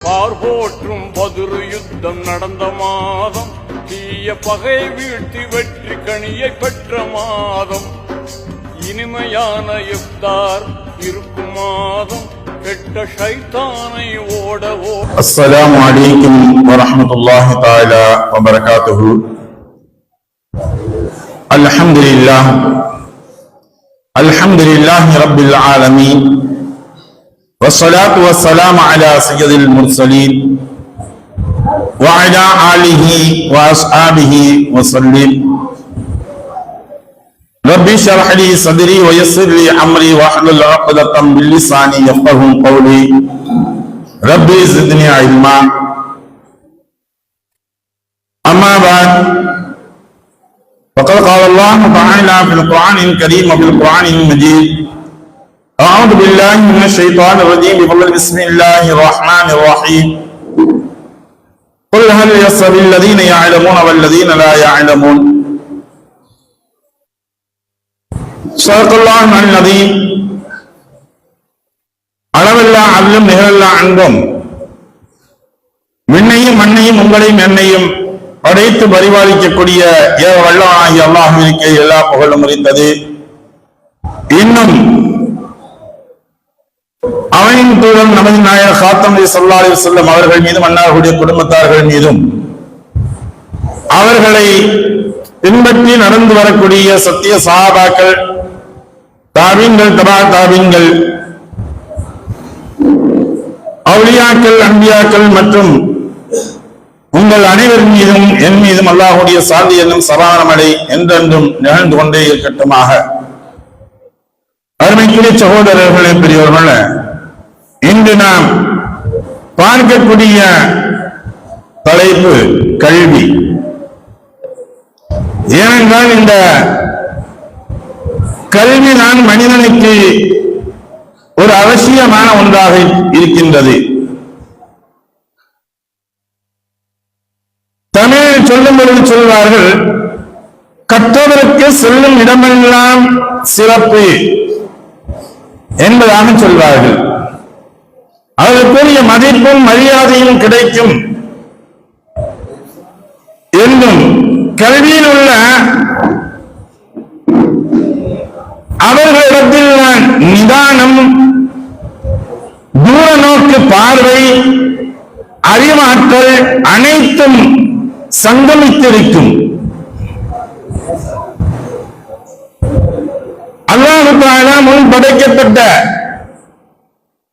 பார் போற்றும் பதிரு யுத்தம் நடந்த மாதம் தீய பகை வீழ்த்தி வெற்றி கனியை பெற்ற மாதம். இனிமையான யுத்தார் இருக்கும் மாதம் கெட்ட சைத்தானை ஓடவோ அஸ்ஸலாம் அலைக்கும் வரஹ்மத்துல்லாஹி தஆலா வபரகாத்துஹு. அல்ஹம்துலில்லாஹ் அல்ஹம்துலில்லாஹி ரப்பில் ஆலமீன். والصلاة والسلام على سيد المرسلين وعلى آله وأصحابه وسلم. رب اشرح لي صدري ويسر لي أمري واحلل عقدة من لساني يفقه قولي. ربي زدني علما. أما بعد فقد قال الله تعالى في القرآن الكريم وفي القرآن المجيد أعوذ بالله من الشيطان الرجيم بفضل بسم الله الرحمن الرحيم قل هل يستوي الذين يعلمون والذين لا يعلمون صدق الله العظيم அளவில்லா அல்லும் நிகழல்லா அன்பும் விண்ணையும் மண்ணையும் உங்களையும் என்னையும் படைத்து பரிபாலிக்கக்கூடிய ஏக வல்லவனாகிய அல்லாஹுவிற்கு எல்லா புகழும் அறிந்தது இன்னும் அவனின் தூதன் நமது நாயர் காத்தம் சொல்லாலே செல்லும் அவர்கள் மீதும் அன்னாருடைய குடும்பத்தார்கள் மீதும் அவர்களை பின்பற்றி நடந்து வரக்கூடிய சத்திய சாதாக்கள் தாவீன்கள் தபா தாவீன்கள் அவுளியாக்கள் அன்பியாக்கள் மற்றும் உங்கள் அனைவர் மீதும் என் மீதும் அல்லாஹுடைய சாந்தி என்னும் சமாதானமடை என்றென்றும் நிகழ்ந்து கொண்டே இருக்கட்டுமாக. அருமைக்குரிய சகோதரர்களே பெரியவர்களே இன்று நாம் பார்க்கக்கூடிய தலைப்பு கல்வி. ஏனென்றால் இந்த கல்வி நான் மனிதனுக்கு ஒரு அவசியமான ஒன்றாக இருக்கின்றது. தமிழ் சொல்லும் பொழுது சொல்வார்கள் கற்றவருக்கு செல்லும் இடமெல்லாம் சிறப்பு என்பதாக சொல்வார்கள். அதற்குரிய மதிப்பும் மரியாதையும் கிடைக்கும் என்றும் கல்வியில் உள்ள அவர்களிடத்தில் நான் நிதானம் தூர நோக்கு பார்வை அறிவாற்றல் அனைத்தும் சங்கமித்திருக்கும். அல்லாஹால முன் படைக்கப்பட்ட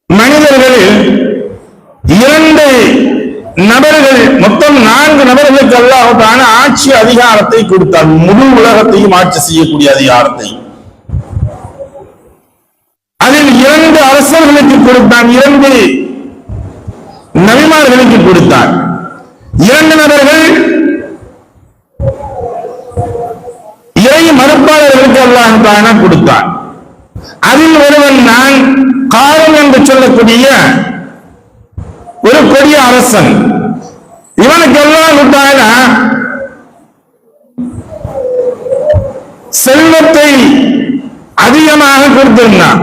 மனிதர்களில் இரண்டு நபர்கள் மொத்தம் நான்கு நபர்களுக்கு அல்லாஹான ஆட்சி அதிகாரத்தை கொடுத்தார். முழு உலகத்தையும் ஆட்சி செய்யக்கூடிய அதிகாரத்தை. அதில் இரண்டு அரசர்களுக்கு கொடுத்தான் இரண்டு நபிமார்களுக்கு கொடுத்தான். இரண்டு நபர்கள் இறை மறுப்பாளர்களுக்கு அல்லாஹான கொடுத்தான். அதில் ஒருவன் நான் காரன் என்று சொல்லக்கூடிய ஒரு கொடிய அரசன். இவனுக்கு விட்டால செல்வத்தை அதிகமாக கொடுத்திருந்தான்.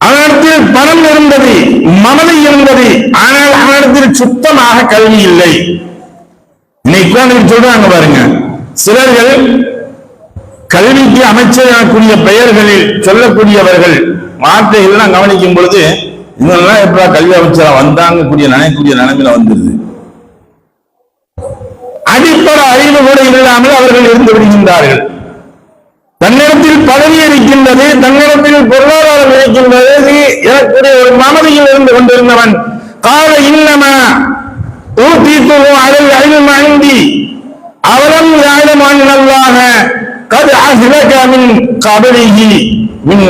அவனிடத்தில் பணம் இருந்தது மமதை இருந்தது ஆனால் அவனிடத்தில் சுத்தமாக கல்வி இல்லை. இன்னைக்கு சொல்றாங்க பாருங்க. சிலர்கள் கல்விக்கு அமைச்சராகக்கூடிய பெயர்களில் சொல்லக்கூடியவர்கள் வார்த்தைகள்லாம் கவனிக்கும் பொழுது இவங்கெல்லாம் எப்படா கல்வி அமைச்சரா வந்தாங்க கூடிய நினைக்கூடிய நிலைமையில வந்துருது. அடிப்படை அறிவு கூட இல்லாமல் அவர்கள் இருந்து விடுகின்றார்கள். தன்னிடத்தில் பதவி இருக்கின்றது தன்னிடத்தில் பொருளாதாரம் இருக்கின்றது எனக்குரிய ஒரு மமதியில் இருந்து கொண்டிருந்தவன். கால இன்னம ஊத்தீத்துவோ அடல் அறிவு மழந்தி அவலம் யாழமான நல்லாக கது அகிலக கபலிகி மின்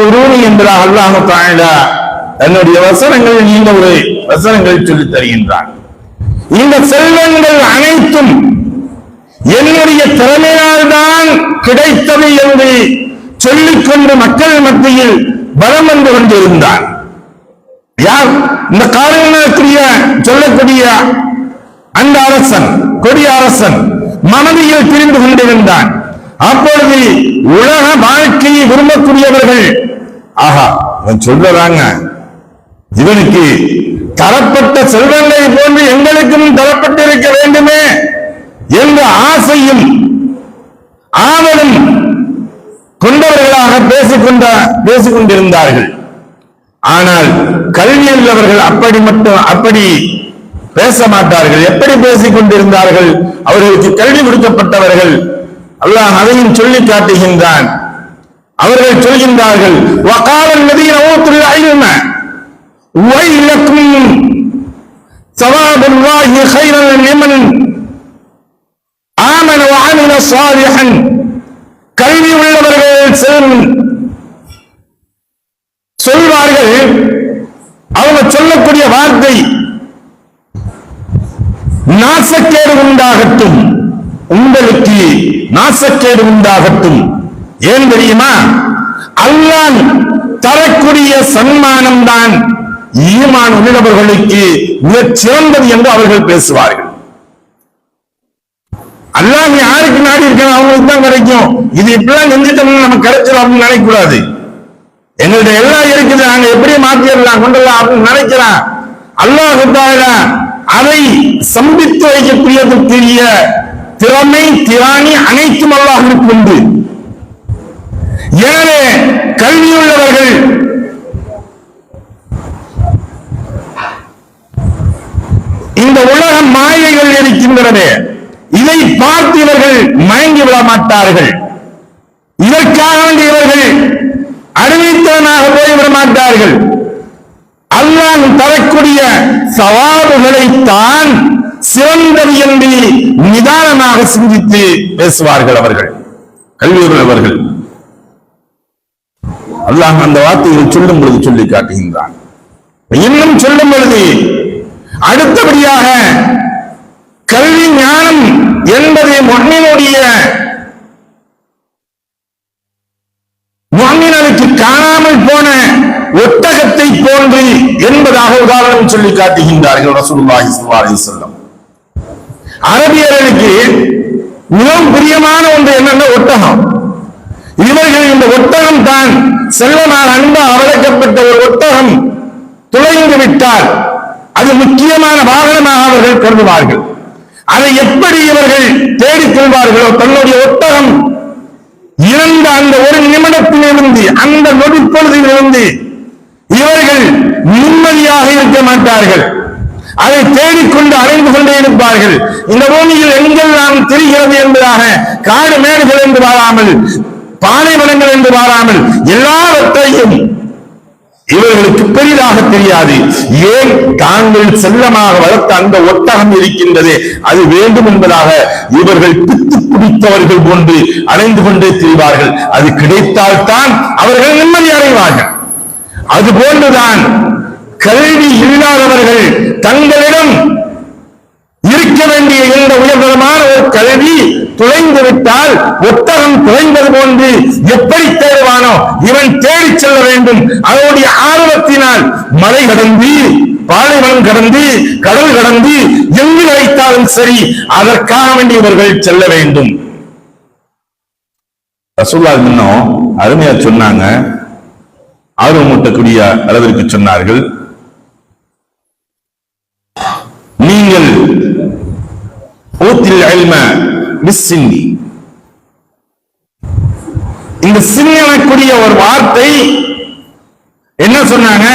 குரூனி என்பதாக அல்லாஹ் தாழா தன்னுடைய வசனங்கள் நீண்ட ஒரு வசனங்கள் சொல்லித் தருகின்றான். இந்த செல்வங்கள் அனைத்தும் என்னுடைய திறமையால் தான் கிடைத்தது என்று சொல்லிக்கொண்டு மக்கள் மத்தியில் பலம் வந்து கொண்டிருந்தார் யார்? இந்த காரணக்கூடிய சொல்லக்கூடிய அந்த அரசன் கொடிய அரசன் மனதில் பிரிந்து கொண்டிருந்தான். அப்பொழுது உலக வாழ்க்கையை விரும்பக்கூடியவர்கள் ஆஹா அவன் சொல்றதாங்க இவனுக்கு தரப்பட்ட செல்வங்களை போன்று எங்களுக்கும் தரப்பட்டிருக்க வேண்டுமே என்ற ஆசையும் ஆவலும் கொண்டவர்களாக பேசிக்கொண்ட பேசிக்கொண்டிருந்தார்கள். ஆனால் கல்வி உள்ளவர்கள் அப்படி மட்டும் அப்படி பேச மாட்டார்கள். எப்படி பேசிக் கொண்டிருந்தார்கள் அவர்களுக்கு கல்வி கொடுக்கப்பட்டவர்கள். அல்லாஹ் அதையும் சொல்லி காட்டுகின்றான். அவர்கள் சொல்கின்றார்கள் وقال الذين اوتوا العلم ويلكم ثواب الله خيرا لمن آمن وعمل صالحا கல்வி உள்ளவர்கள் செல்லும் சொல்வார்கள் அவங்க சொல்லக்கூடிய வார்த்தை நாசக்கேடு உண்டாகட்டும் உங்களுக்கு நாசக்கேடு உண்டாகட்டும் ஏன் தெரியுமா? அல்லாஹ் தரக்கூடிய சன்மானம் தான் ஈமான் உள்ளவர்களுக்கு மிகச் சிறந்தது என்று அவர்கள் பேசுவார்கள். அல்லாஹ் யாருக்கு நாடி இருக்கான் அவங்களுக்கு தான் கிடைக்கும். இது இப்படிலாம் செஞ்சுட்டோம்னா நம்ம கிடைச்சிடும் அப்படின்னு நினைக்கக்கூடாது. எங்கள்கிட்ட எல்லாம் இருக்குது. நாங்க எப்படி மாத்திரலாம் கொண்டலாம் அப்படின்னு நினைக்கிறான் அல்லாஹ் அதை சம்பித்து வைக்கக்கூடியதற்குரிய திறமை திராணி அனைத்தும் அல்லாஹிற்கு உண்டு. எனவே கல்வியுள்ளவர்கள். இந்த உலகம் மாயைகள் இருக்கின்றனவே. இதை பார்த்து இவர்கள் மயங்கி விட மாட்டார்கள். இதற்காக வேண்டி இவர்கள் அறிவித்தவனாக போய்விட மாட்டார்கள். அல்லாஹ் தரக்கூடிய சவால்களை தான் சிறந்தது என்று நிதானமாக சிந்தித்து பேசுவார்கள் அவர்கள். கல்வியுள்ளவர்கள் அல்லாஹ் அந்த வார்த்தையில் சொல்லும் பொழுது சொல்லி காட்டுகின்றான். இன்னும் சொல்லும் பொழுது அடுத்தபடியாக கல்வி ஞானம் என்பது மண்ணினுடைய மண்ணினருக்கு காணாமல் போன ஒட்டகத்தை போன்று என்பதாக உதாரணம் சொல்லி காட்டுகின்றார்கள் ரசூலுல்லாஹி ஸல்லல்லாஹு அலைஹி வஸல்லம். அரபியர்களுக்கு மிகவும் பிரியமான ஒன்று என்னன்னா ஒட்டகம். இவர்கள் இந்த ஒட்டகம் தான் செல்வனால் அன்பு வளர்க்கப்பட்ட ஒரு ஒட்டகம் துளைந்து விட்டால் அது முக்கியமான வாகனமாக அவர்கள் கருதுவார்கள். அதை எப்படி இவர்கள் தேடிச் செல்வார்களோ தன்னுடைய ஒட்டகம் இறந்த அந்த ஒரு நிமிடத்திலிருந்து அந்த நொடிப்பொழுதிலிருந்து இவர்கள் நிம்மதியாக இருக்க மாட்டார்கள். அதை தேடிக்கொண்டு அலைந்து கொண்டே இருப்பார்கள். இந்த பூமியில் எங்கெல்லாம் தெரிகிறது என்பதாக காடு மேடுகள் என்று வாழாமல் பாலைவனங்கள் என்று வாராமல் எல்லாவற்றையும் இவர்களுக்கு பெரிதாக தெரியாது. ஏன் தாங்கள் செல்லமாக வளர்த்த அந்த ஒட்டகம் இருக்கின்றதே அது வேண்டும் என்பதாக இவர்கள் பித்து குடித்தவர்கள் போன்று அடைந்து கொண்டே திரிவார்கள். அது கிடைத்தால்தான் அவர்கள் நிம்மதி அடைவார்கள். அது போன்றுதான் கல்வி இல்லாதவர்கள் தங்களிடம் வேண்டிய இந்த உயர்தரமான ஒரு கல்வி துளைந்து விட்டால் ஒட்டகம் துளைந்தது போன்று எப்படி தேடுவானோ இவன் தேடிச் செல்ல வேண்டும். அவனுடைய ஆர்வத்தினால் மலை கடந்து பாலைவனம் கடந்து கடல் கடந்து எங்கு வைத்தாலும் சரி அதற்காக வேண்டி இவர்கள் செல்ல வேண்டும். ரசூல்லா இன்னும் அருமையா சொன்னாங்க. ஆர்வமூட்டக்கூடிய அளவிற்கு சொன்னார்கள். நீங்கள் ஊத்தில் அல்ம இந்த சின்னக்கூடிய ஒரு வார்த்தை என்ன சொன்னாங்க?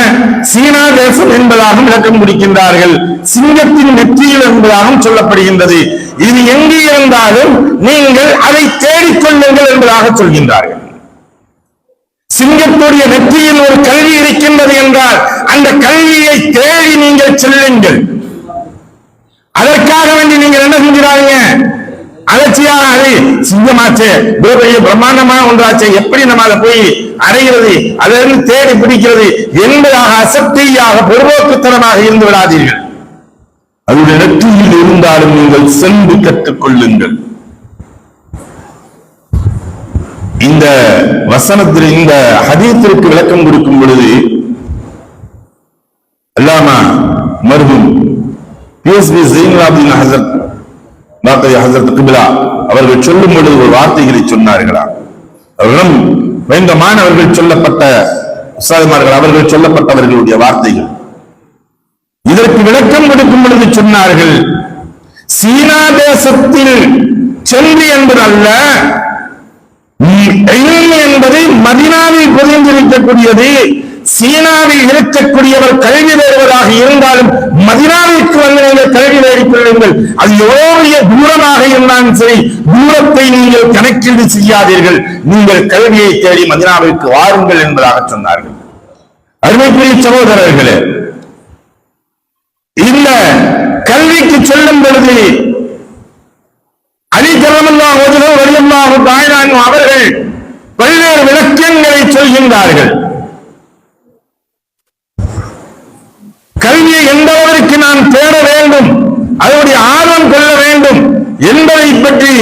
சீனா தேசம் என்பதாகவும் விளக்கம் முடிக்கின்றார்கள். சிங்கத்தின் நெற்றியில் என்பதாகவும் சொல்லப்படுகின்றது. இது எங்கே இருந்தாலும் நீங்கள் அதை தேடிக்கொள்ளுங்கள் என்பதாக சொல்கின்றார்கள். சிங்கத்துடைய நெற்றியில் ஒரு கல்வி இருக்கின்றது என்றால் அந்த கல்வியை தேடி நீங்கள் செல்லுங்கள். அதற்காக வேண்டி நீங்கள் என்ன செஞ்சிடாதீங்க? அலட்சியா அது சிங்கமாச்சு இவ்வளவு பிரம்மாண்டமா ஒன்றாச்சு ஒன்றாச்சே எப்படி நம்ம அதை போய் அடைகிறது? அதிலிருந்து தேடி பிடிக்கிறது? என்பதாக அசக்தியாக பொறுப்போக்குத்தனமாக இருந்து விடாதீர்கள். அதனுடைய நெற்றியில் இருந்தாலும் நீங்கள் சென்று கற்றுக்கொள்ளுங்கள் இந்த வசனத்தில் இந்த ஹதீத்திற்கு விளக்கம் கொடுக்கும் பொழுது அல்லாமா மருதும் பிஎஸ்பி ஜெயின்லாபின் ஹசரத் டாக்டர் ஹசரத் கிபிலா அவர்கள் சொல்லும் பொழுது ஒரு வார்த்தைகளை சொன்னார்களா? அவர்களிடம் வேந்த சொல்லப்பட்ட உஸ்தாதுமார்கள் அவர்கள் சொல்லப்பட்டவர்களுடைய வார்த்தைகள். இதற்கு விளக்கம் கொடுக்கும் பொழுது சொன்னார்கள் சீனா தேசத்தில் செல்வி என்பது அல்ல என்பதை என்பது மதினாவில் புரிந்திருக்கக்கூடியது சீனாவில் இருக்கக்கூடியவர் கல்வி பெறுவதாக இருந்தாலும் மதினாவிற்கு வந்து நீங்கள் கல்வி தேடிக் அது எவ்வளவு தூரமாக இருந்தாலும் சரி தூரத்தை நீங்கள் கணக்கீடு செய்யாதீர்கள். நீங்கள் கல்வியை தேடி மதினாவிற்கு வாருங்கள் என்பதாக சொன்னார்கள். அருமைக்குரிய சகோதரர்களே இந்த கல்விக்கு செல்லும் பொழுது அலிகரமல்லா கரமல்லா ஒதுலோ அவர்கள் பல்வேறு விளக்கங்களை சொல்கின்றார்கள். கல்வியை எந்த அளவிற்கு நாம் தேட வேண்டும் அதனுடைய ஆர்வம் கொள்ள வேண்டும் என்பதை பற்றி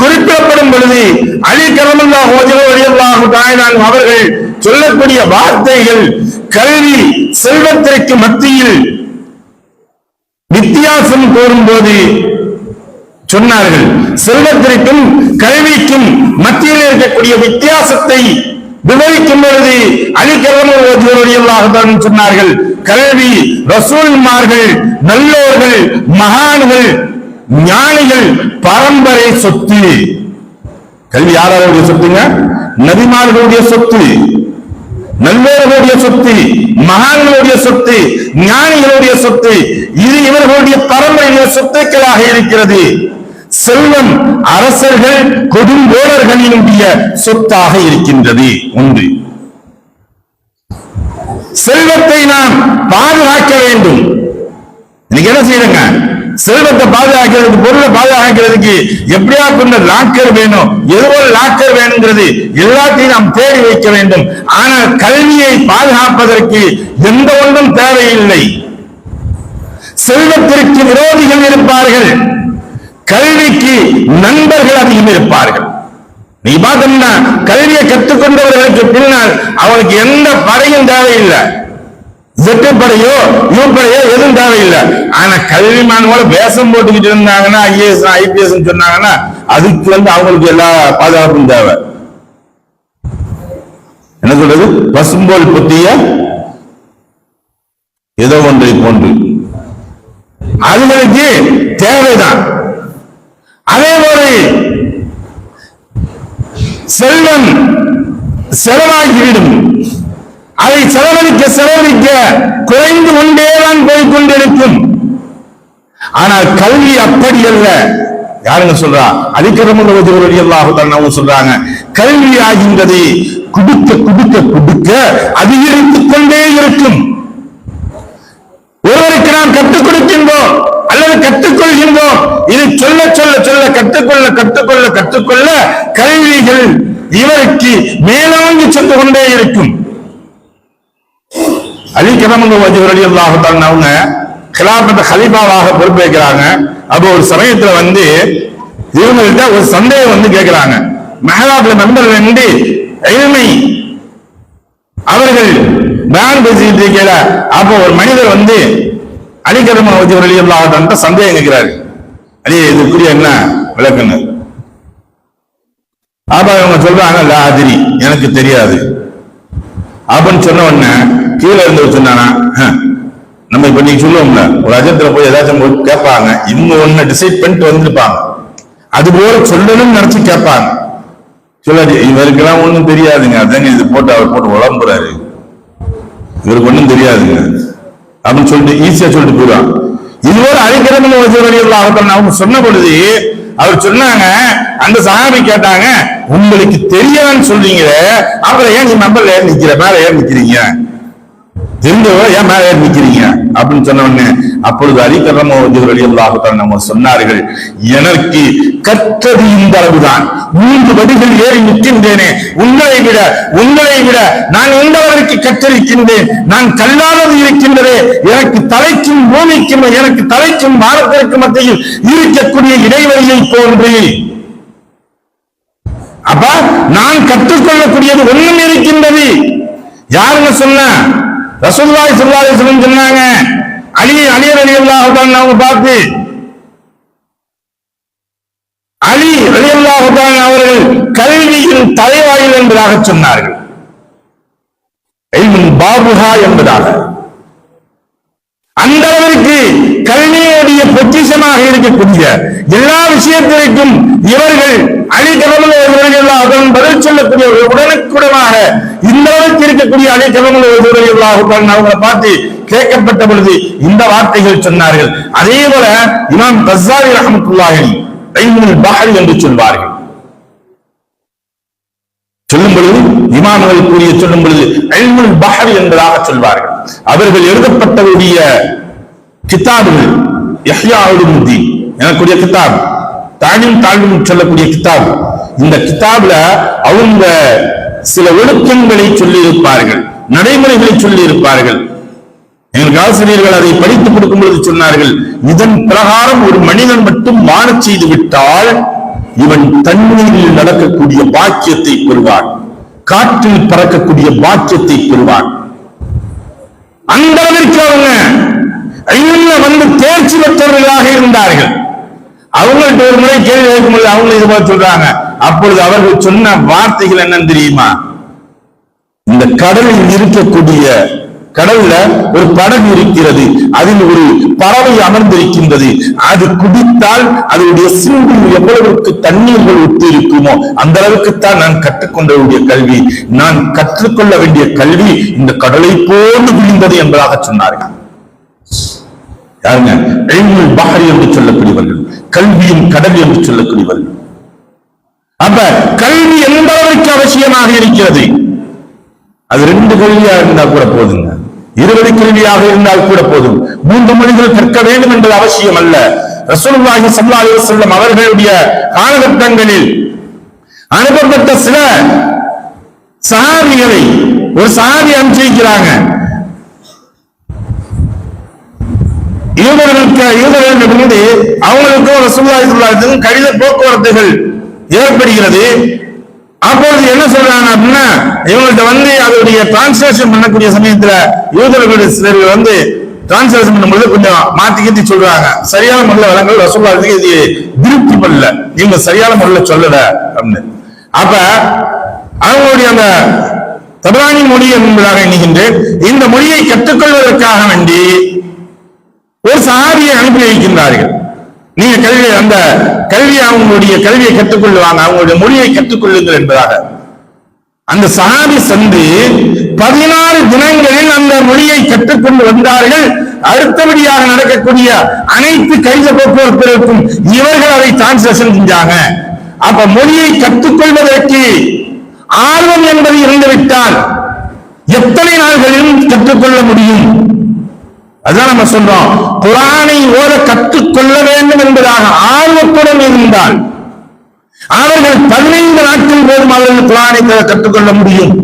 குறிப்பிடப்படும் பொழுது அலி கரமல்லா ஓஜலோ தாய்நான் அவர்கள் சொல்லக்கூடிய வார்த்தைகள் கல்வி செல்வத்திற்கு மத்தியில் வித்தியாசம் கூறும்போது சொன்னார்கள். செல்வத்திற்கும் கல்விக்கும் மத்தியில் இருக்கக்கூடிய வித்தியாசத்தை விவரிக்கும் பொழுது அலிகரமாக சொன்னார்கள். கல்வி ரசூல்மார்கள் நல்லோர்கள் மகான்கள் ஞானிகள் பரம்பரை சொத்து. கல்வி யாராருடைய சொத்துங்க? நபிமார்களுடைய சொத்து நல்லோர்களுடைய சொத்து மகான்களுடைய சொத்து ஞானிகளுடைய சொத்து. இது இவர்களுடைய பரம்பரைய சொத்துக்களாக இருக்கிறது. செல்வம் அரசர்கள் கொடுங்கோடர்களினுடைய சொத்தாக இருக்கின்றது. ஒன்று. செல்வத்தை நாம் பாதுகாக்க வேண்டும். இன்னைக்கு என்ன செய்யுங்க செல்வத்தை பாதுகாக்கிறதுக்கு பொருளை பாதுகாக்கிறதுக்கு எப்படியா கொண்ட லாக்கர் வேணும்? எதுவோ லாக்கர் வேணுங்கிறது எல்லாத்தையும் நாம் தேடி வைக்க வேண்டும். ஆனால் கல்வியை பாதுகாப்பதற்கு எந்த ஒன்றும் தேவையில்லை. செல்வத்திற்கு விரோதிகள் இருப்பார்கள். கல்விக்கு நண்பர்கள் அதிகம் இருப்பார்கள். நீ பார்த்தோம்னா கல்வியை கற்றுக்கொண்டவர்களுக்கு பின்னால் அவனுக்கு எந்த படையும் தேவையில்லை. வெட்டுப்படையோ யூப்படையோ எதுவும் தேவையில்லை. ஆனா கல்விமானோட வேஷம் போட்டுக்கிட்டு இருந்தாங்கன்னா ஐஏஎஸ் ஐபிஎஸ் சொன்னாங்கன்னா அதுக்கு வந்து அவங்களுக்கு எல்லா பாதுகாப்பும் தேவை. என்ன சொல்றது? பசும்போல் புத்திய ஏதோ ஒன்றை போன்று. அதுகளுக்கு தேவைதான். அதே போல செல்வம் செலவாகிவிடும். அதை செலவழிக்க செலவழிக்க குறைந்து கொண்டேதான் போய்கொண்டிருக்கும் ஆனால் கல்வி அப்படி அல்ல. யாருங்க சொல்றா? அதிகரமுடைய அல்லாஹு சொல்றாங்க. கல்வி ஆகின்றது குடுக்க குடுக்க குடுக்க அதிகரித்துக் கொண்டே இருக்கும். ஒருவருக்கு நாம் கற்றுக் கற்றுக்கொள்கின்றோம். இது சொல்ல சொல்ல சொல்ல கற்றுக்கொள்ள கற்றுக்கொள்ள கற்றுக்கொள்ள கல்விகள் இவருக்கு மேலோங்கி சென்று கொண்டே இருக்கும். அலி கிரமங்க வஜூர் அலி அவங்க கிலாபத்த ஹலிபாவாக பொறுப்பேற்கிறாங்க. அப்போ ஒரு சமயத்துல வந்து இவங்கள்ட்ட ஒரு சந்தேகம் வந்து கேட்கிறாங்க. மெஹராப்ல மெம்பர் வந்து எளிமை அவர்கள் பேன் பேசிட்டு இருக்கிற அப்போ ஒரு மனிதர் வந்து அலிகரமா அவதி அலி அல்லாஹான் சந்தேகம் கேட்கிறார்கள் அலி இதுக்குரிய என்ன விளக்குன்னு? அப்ப அவங்க சொல்றாங்க லாதிரி எனக்கு தெரியாது. அப்படின்னு சொன்ன உடனே கீழே இருந்து சொன்னானா நம்ம இப்ப நீங்க சொல்லுவோம்ல ஒரு அஜத்துல போய் ஏதாச்சும் கேட்பாங்க இவங்க ஒண்ணு டிசைட் பண்ணிட்டு வந்திருப்பாங்க. அது போல சொல்லணும்னு நினைச்சு கேட்பாங்க. சொல்லாது இவருக்கெல்லாம் ஒன்றும் தெரியாதுங்க. அதாங்க இது போட்டு அவர் போட்டு உழம்புறாரு இவருக்கு ஒன்றும் தெரியாதுங்க. அப்படின்னு சொல்லிட்டு ஈஸியா சொல்லிட்டு போயிடுவான் இதுபோல அழிக்கிறதுன்னு அவர்கள் அவங்க சொன்ன பொழுது அவர் சொன்னாங்க அந்த சாமி கேட்டாங்க உங்களுக்கு தெரியாதுன்னு சொல்றீங்களே அப்புறம் ஏன் நீ நம்பர்ல ஏன் நிக்கிற மேல ஏன் நிக்கிறீங்க? தெரிஞ்சவோ ஏன் மேலே நிற்கிறீங்க அப்படின்னு சொன்ன உடனே அப்பொழுது அலிகரமோ அல்லாஹுத்தான் நம்ம சொன்னார்கள் எனக்கு கற்றது இந்த அளவுதான். மூன்று வடிகள் ஏறி நிற்கின்றேனே. உங்களை விட உங்களை விட நான் எந்த கற்றிருக்கின்றேன் நான் கல்லாதது இருக்கின்றதே. எனக்கு தலைக்கும் பூமிக்கும் எனக்கு தலைக்கும் பாரத்திற்கு மத்தியில் இருக்கக்கூடிய இடைவெளியை போன்று. அப்ப நான் கற்றுக்கொள்ளக்கூடியது ஒண்ணும் இருக்கின்றது. யாருங்க சொன்ன? ரசூல்லாய் சுல்லாய் சொன்னாங்க. அலி அலி அலி தஆலா அவங்க பார்த்து. அலி அலி தஆலா அவர்கள் கல்வியின் தலைவாயில் என்பதாக சொன்னார்கள். இல்முன் பாபுஹா என்பதாக. அந்த அளவிற்கு கல்வியுடைய பொக்கிஷமாக இருக்கக்கூடிய எல்லா விஷயத்திற்கும் இவர்கள் அழிக்கவர்கள் அதன் பதில் சொல்லக்கூடியவர்கள் உடனுக்குடனாக இந்த அளவுக்கு இருக்கக்கூடிய அழிக்கவர்கள் அவங்களை பார்த்து கேட்கப்பட்ட பொழுது இந்த வார்த்தைகள் சொன்னார்கள். அதே போல இமாம் கசாரி ரஹமத்துல்லாஹி ஐமுல் என்று சொல்வார்கள். சொல்லும் பொழுது இமாம்கள் கூறிய சொல்லும் பொழுது ஐமுல் பஹர் என்பதாக சொல்வார்கள். அவர்கள் எழுதப்பட்டவருடைய கிதாபுகள் யஹ்யாவுடைய எனக்குரிய கிதாப் தானும் தாழ்வும் சொல்லக்கூடிய கிதாப் இந்த கிதாப்ல அவங்க சில ஒழுக்கங்களை சொல்லி இருப்பார்கள் நடைமுறைகளை சொல்லி இருப்பார்கள் எங்களுக்கு ஆசிரியர்கள் அதை படித்துக் கொடுக்கும் பொழுது சொன்னார்கள் இதன் பிரகாரம் ஒரு மனிதன் மட்டும் மாறச் செய்து விட்டால் இவன் தண்ணீரில் நடக்கக்கூடிய பாக்கியத்தை பெறுவான் காற்றில் பறக்கக்கூடிய பாக்கியத்தை பெறுவான். அந்த அளவிற்கு அவங்க ஐநூல்ல வந்து தேர்ச்சி பெற்றவர்களாக இருந்தார்கள். அவங்கள்ட்ட ஒரு முறை கேள்வி கேட்கும்போது அவங்க இது போல சொல்றாங்க. அப்பொழுது அவர்கள் சொன்ன வார்த்தைகள் என்னன்னு தெரியுமா? இந்த கடலில் இருக்கக்கூடிய கடல்ல ஒரு படகு இருக்கிறது. அதில் ஒரு பறவை அமர்ந்திருக்கின்றது. அது குடித்தால் அதனுடைய சிந்தில் எவ்வளவுக்கு தண்ணீர்கள் ஒத்து இருக்குமோ அந்த அளவுக்கு தான் நான் கற்றுக்கொண்டவருடைய கல்வி. நான் கற்றுக்கொள்ள வேண்டிய கல்வி இந்த கடலை போன்று விழுந்தது என்பதாக சொன்னார்கள். யாருங்க? எழில் பஹரி என்று சொல்லக்கூடியவர்கள் கல்வியும் கடல் என்று சொல்லக்கூடியவர்கள். அப்ப கல்வி எந்த அளவுக்கு அவசியமாக இருக்கிறது. அது ரெண்டு கல்வியா இருந்தா கூட போதுங்க. இருபது கல்வியாக இருந்தால் கூட போதும். மூன்று மொழிகள் கற்க வேண்டும் என்பது அவசியம் அல்ல. ரசூலுல்லாஹி ஸல்லல்லாஹு அலைஹி வஸல்லம் அவர்களுடைய காலகட்டங்களில் அனுப்பப்பட்ட சில சஹாபிகளை ஒரு சஹாபி அனுப்பிச்சிருக்கிறாங்க யூதர்களுக்கு யூதர்களிடமிருந்து அவங்களுக்கும் ரசூலுல்லாஹி கடித போக்குவரத்துகள் ஏற்படுகிறது. அப்பொழுது என்ன சொல்றாங்க அப்படின்னா இவங்கள்ட்ட வந்து அதோடைய டிரான்ஸ்லேஷன் பண்ணக்கூடிய சமயத்துல யூதர்களுடைய சிலர் வந்து டிரான்ஸ்லேஷன் பண்ணும்போது கொஞ்சம் மாத்தி கீத்தி சொல்றாங்க. சரியான முறையில் வழங்கல் ரசூல்லாவுக்கு இது திருப்தி பண்ணல. இவங்க சரியான முறையில் சொல்லல அப்படின்னு. அப்ப அவங்களுடைய அந்த தபராணி மொழி என்பதாக எண்ணுகின்றேன். இந்த மொழியை கற்றுக்கொள்வதற்காக வேண்டி ஒரு சஹாபியை அனுப்பி வைக்கின்றார்கள். நீங்க கல்வி அந்த கல்வி அவங்களுடைய கல்வியை கற்றுக்கொள்ளுவாங்க அவங்களுடைய மொழியை கற்றுக்கொள்ளுங்கள் என்பதாக. அந்த சஹாபி சென்று பதினாறு தினங்களில் அந்த மொழியை கற்றுக்கொண்டு வந்தார்கள். அடுத்தபடியாக நடக்கக்கூடிய அனைத்து கைத போக்குவரத்திற்கும் இவர்கள் அதை டிரான்ஸ்லேஷன் செஞ்சாங்க. அப்ப மொழியை கற்றுக்கொள்வதற்கு ஆர்வம் என்பது இருந்துவிட்டால் எத்தனை நாள்களிலும் கற்றுக்கொள்ள முடியும்? அதான் நம்ம சொல்றோம். குரானை ஓத கற்றுக்கொள்ள வேண்டும் என்பதாக ஆர்வத்துடன் இருந்தால் அவர்கள் பதினைந்து நாட்கள் போதும் அவர்கள் குரானை கற்றுக்கொள்ள முடியும்.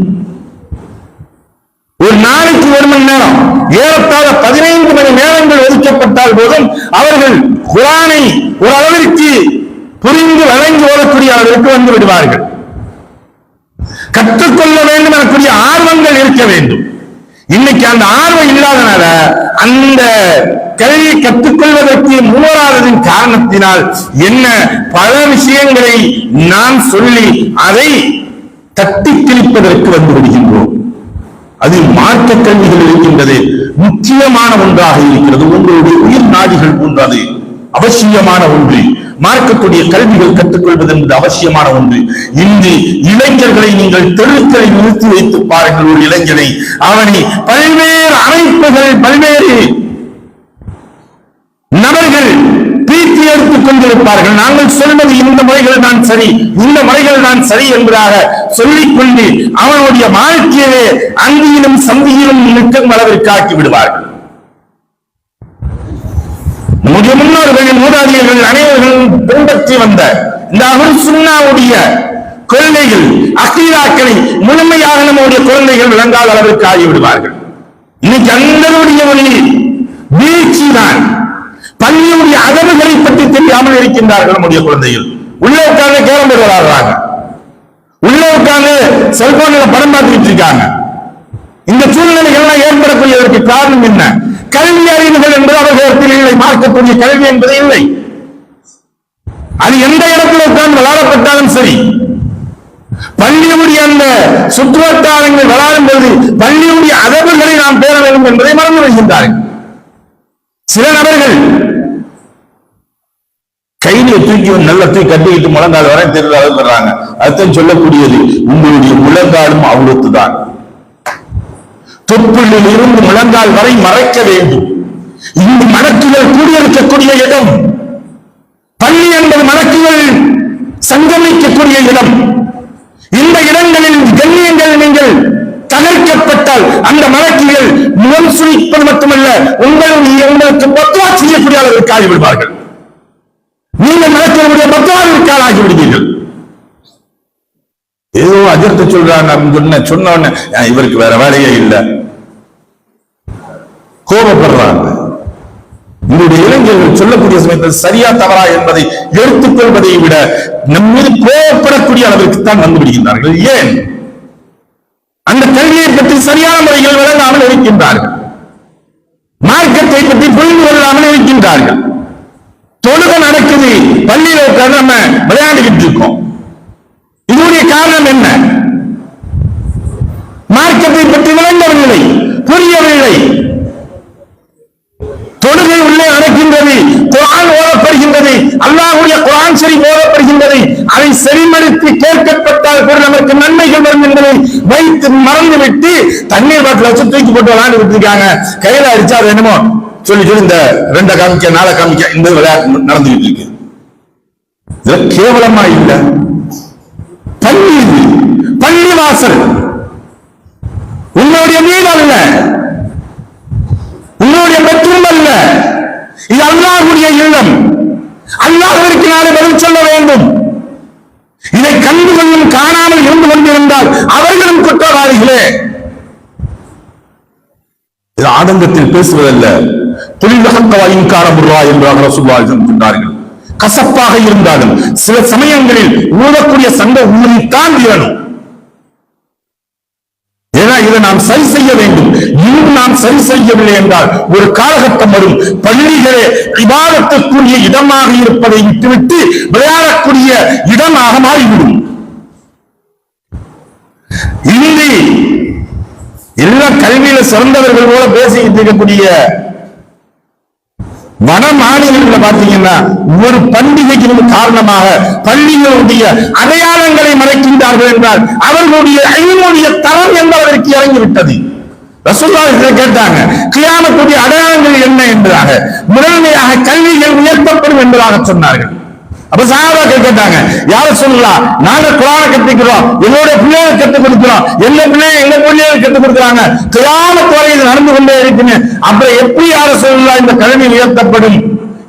ஒரு நாளைக்கு ஒரு மணி நேரம் ஏறத்தாழ பதினைந்து மணி நேரங்கள் ஒதுக்கப்பட்டால் போதும் அவர்கள் குரானை ஒரு அளவிற்கு புரிந்து வழங்கி ஓடக்கூடிய அளவிற்கு வந்து விடுவார்கள். கற்றுக்கொள்ள வேண்டும் எனக்கூடிய ஆர்வங்கள் இருக்க வேண்டும். இன்னைக்கு அந்த ஆர்வம் இல்லாதனால அந்த கல்வியை கற்றுக்கொள்வதற்கு முன்னோராததின் காரணத்தினால் என்ன பல விஷயங்களை நான் சொல்லி அதை தட்டி கிழிப்பதற்கு வந்து விடுகின்றோம். அது மார்க்க கல்விகள் இருக்கின்றது. முக்கியமான ஒன்றாக இருக்கிறது. உங்களுடைய உயிர் நாடிகள் போன்றது. அவசியமான ஒன்று. மார்க்கக்கூடிய கல்விகள் கற்றுக்கொள்வது என்பது அவசியமான ஒன்று. இன்று இளைஞர்களை நீங்கள் தெருக்களை நிறுத்தி வைத்து பாருங்கள் ஒரு இளைஞனை. அவனை பல்வேறு அமைப்புகள் பல்வேறு நபர்கள் பீத்தி எடுத்துக் கொண்டிருப்பார்கள். நாங்கள் சொல்வது இந்த முறைகள் தான் சரி இந்த முறைகள் தான் சரி என்பதாக சொல்லிக்கொண்டு அவனுடைய வாழ்க்கையிலே அந்தியிலும் சந்தியிலும் நிற்கும் அளவிற்கு ஆக்கி விடுவார்கள். முன்னோர்கள் மூதாதியர்கள் அனைவர்களும் பின்பற்றி வந்த இந்த அகுல் சுன்னாவுடைய கொள்கைகள் அகீதாக்களை முழுமையாக நம்முடைய குழந்தைகள் விளங்காத அளவிற்கு ஆகிவிடுவார்கள். இன்னைக்கு அந்தருடைய மொழி வீழ்ச்சி தான் பள்ளியுடைய அதவுகளை பற்றி தெரியாமல் இருக்கின்றார்கள் நம்முடைய குழந்தைகள். உள்ளே உட்கார்ந்து கேரம் போர்டு விளையாடுறாங்க. உள்ளே உட்கார்ந்து செல்போன்ல படம் பார்த்துக்கிட்டு இருக்காங்க. இந்த சூழ்நிலைகள் எல்லாம் ஏற்படக்கூடியதற்கு காரணம் என்ன? கல்வி அறிவுகள் என்பது அவர்களிடத்தில் இல்லை பார்க்கக்கூடிய கல்வி என்பது இல்லை. அது எந்த இடத்துல உட்கார்ந்து விளாடப்பட்டாலும் சரி. பள்ளியுடைய அந்த சுற்றுவட்டாரங்கள் விளாடும் பொழுது பள்ளியுடைய அதவுகளை நாம் பேர வேண்டும் என்பதை மறந்து வருகின்றார்கள் சில நபர்கள் கையில தூக்கி ஒரு நல்ல தூக்கி கட்டிக்கிட்டு முழங்கால் வரை தெரிந்த அளவு தர்றாங்க அதுதான் சொல்லக்கூடியது உங்களுடைய முழங்காலும் அவ்வளவுதான் தான் இருந்து முழங்கால் வரை மறைக்க வேண்டும். இந்த மணக்குகள் கூடியிருக்கக்கூடிய இடம். பள்ளி என்பது மணக்குகள் சங்கமிக்கக்கூடிய இடம். இந்த இடங்களில் கண்ணியங்கள் நீங்கள் தகர்க்கப்பட்டால் அந்த மலக்குகள் முகம் சுழிப்பது மட்டுமல்ல உங்களுடைய உங்களுக்கு பத்துவா செய்யக்கூடிய அளவிற்கு ஆகிவிடுவார்கள். நீங்கள் மலக்களுடைய பத்துவாவிற்கு ஆளாகி விடுவீர்கள் ஏதோ அஜர்த்த சொல்றாங்க சொன்ன சொன்ன இவருக்கு வேற வேலையே இல்லை. கோபப்படுறாங்க. உங்களுடைய இளைஞர்கள் சொல்லக்கூடிய சமயத்தில் சரியா தவறா என்பதை எடுத்துக்கொள்வதை விட நம் மீது கோபப்படக்கூடிய அளவிற்கு தான் வந்து விடுகின்றார்கள். ஏன்? அந்த கல்வியை பற்றி சரியான முறையில் விளங்காமல் இருக்கின்றார்கள். மார்க்கத்தை பற்றி புரிந்து கொள்ளாமல் இருக்கின்றார்கள். தொழுக நடக்குது. பள்ளியில உட்கார்ந்து நம்ம விளையாண்டுகிட்டு இருக்கோம். இதனுடைய காரணம் என்ன? மார்க்கத்தை பற்றி விளங்கவில்லை புரியவில்லை தொழுகை உள்ளே நடக்கின்றது குரான் ஓதப்படுகின்றது அல்லாஹுடைய குரான் சரி ஓதப்படுகின்றது அதை செறிமடுத்து கேட்கப்பட்டால் கூட நமக்கு நன்மைகள் வரும் என்பதை வைத்து மறந்துவிட்டு தண்ணீர் பாட்டில் வச்சு தூக்கி போட்டு விளையாண்டு விட்டுருக்காங்க. கையில அடிச்சா அது என்னமோ? சொல்லி சொல்லி இந்த ரெண்டை காமிக்க நாளை காமிக்க இந்த விளையாட்டு நடந்துகிட்டு இருக்கு. இதுல கேவலமா இல்ல. பள்ளி பள்ளி வாசல் உங்களுடைய வீடு அல்ல. உங்களுடைய அல்லாஹ்வுடைய இல்லம். அல்லாஹ்விற்கு நாளை பதில் சொல்ல வேண்டும். இதை கண்டு கொள்ளும் காணாமல் இருந்து கொண்டிருந்தால் அவர்களும் குற்றவாளிகளே. இது ஆதங்கத்தில் பேசுவதல்ல. தொழிலகத்தவாயின் காரமுர்ரா என்றாக ரசூலுல்லாஹி சொன்னார்கள். கசப்பாக இருந்தாலும் சில சமயங்களில் ஊழக்கூடிய சண்டை தான் தீரணும் ஏன்னா இதை நாம் சரி செய்ய வேண்டும். இன்னும் நாம் சரி செய்யவில்லை என்றால் ஒரு காலகட்டம் வரும். பள்ளிகளே விவாதத்திற்குரிய இடமாக இருப்பதை விட்டுவிட்டு விளையாடக்கூடிய இடமாக மாறிவிடும். இந்தி எல்லா கல்வியில சிறந்தவர்கள் போல பேசிக்கிட்டு இருக்கக்கூடிய வட மாநிலங்களில் பார்த்தீங்கன்னா ஒரு பண்டிகைக்கு காரணமாக பள்ளிகளுடைய அடையாளங்களை மறைக்கின்றார்கள் என்றால் அவர்களுடைய ஐநூறிய தரம் என்பதற்கு இறங்கிவிட்டது. ரசூல்லாவிடத்தில் கேட்டாங்க கியாமத்துடைய அடையாளங்கள் என்ன? என்றாக முதன்மையாக கல்விகள் உயர்த்தப்படும் என்பதாக சொன்னார்கள். அப்ப சகாபாக்கள் கேட்டாங்க யார சொல்லலாம் நாங்க குரான கத்துக்கிறோம் எங்களுடைய பிள்ளைகள் கத்துக் கொடுக்கிறோம் எந்த பிள்ளைங்க எங்க பிள்ளைகள் கத்துக் கொடுக்குறாங்க கிராம வரை இது நடந்து கொண்டே இருக்குன்னு. அப்புறம் எப்படி யார சொல்லலாம் இந்த கல்வி உயர்த்தப்படும்?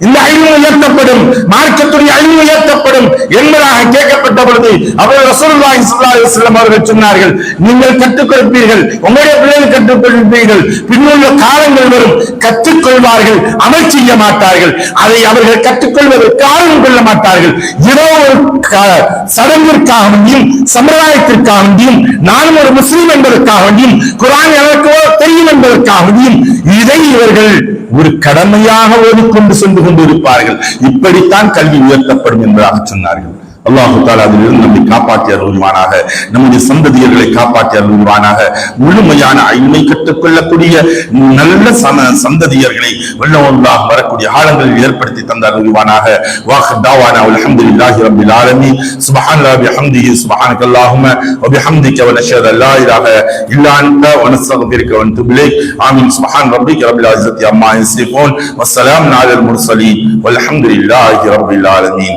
இந்த அழிவு உயர்த்தப்படும். மார்க்கத்துடைய அழிவு உயர்த்தப்படும் என்பதாக கேட்கப்பட்ட பொழுது அவர் ரசூலுல்லாஹி ஸல்லல்லாஹு அவர்கள் சொன்னார்கள் நீங்கள் கற்றுக் கொடுப்பீர்கள் உங்களுடைய பிள்ளைகள் கற்றுக் கொடுப்பீர்கள் பின்னுள்ள காலங்கள் வரும் கற்றுக்கொள்வார்கள் அமல் செய்ய மாட்டார்கள் அதை அவர்கள் கற்றுக்கொள்வதற்கு ஆர்வம் கொள்ள மாட்டார்கள். ஏதோ ஒரு க- சடங்கிற்காக வேண்டியும் சம்பிரதாயத்திற்காக வேண்டியும் நானும் ஒரு முஸ்லீம் என்பதற்காக வேண்டியும் குரான் எனக்கு தெரியும் என்பதற்காக வேண்டியும் இதை இவர்கள் ஒரு கடமையாக ஓடிக்கொண்டு சென்று கொண்டிருப்பார்கள். இப்படித்தான் கல்வி உயர்த்தப்படும் என்பதாக சொன்னார்கள். அல்லாஹு தாலா அதிலிருந்து நம்மை காப்பாற்றி அருள்வானாக நம்முடைய சந்ததியர்களை காப்பாற்றி அருள்வானாக முழுமையான ஐமை கற்றுக்கொள்ளக்கூடிய நல்ல சம சந்ததியர்களை வெள்ளவல்லாக வரக்கூடிய ஆழங்களில் ஏற்படுத்தி தந்த அருள்வானாக. வாஹ் தாவானா அல்ஹம்துலில்லாஹி ரப்பில் ஆலமீன். சுப்ஹானல்லாஹி பிஹம்திஹி சுப்ஹானக அல்லாஹும்ம வ பிஹம்திக வ நஷ்ஹது அல்லா இலாஹ இல்லா அன்த வ நஸ்தக்ஃபிருக வ நதுபு இலைக். ஆமீன். சுப்ஹான் ரப்பிக ரப்பில் இஸ்ஸத்தி அம்மா யசிஃபூன் வஸ்ஸலாமு அலல் முர்சலீன். வல்ஹம்துலில்லாஹி ரப்பில் ஆலமீன்.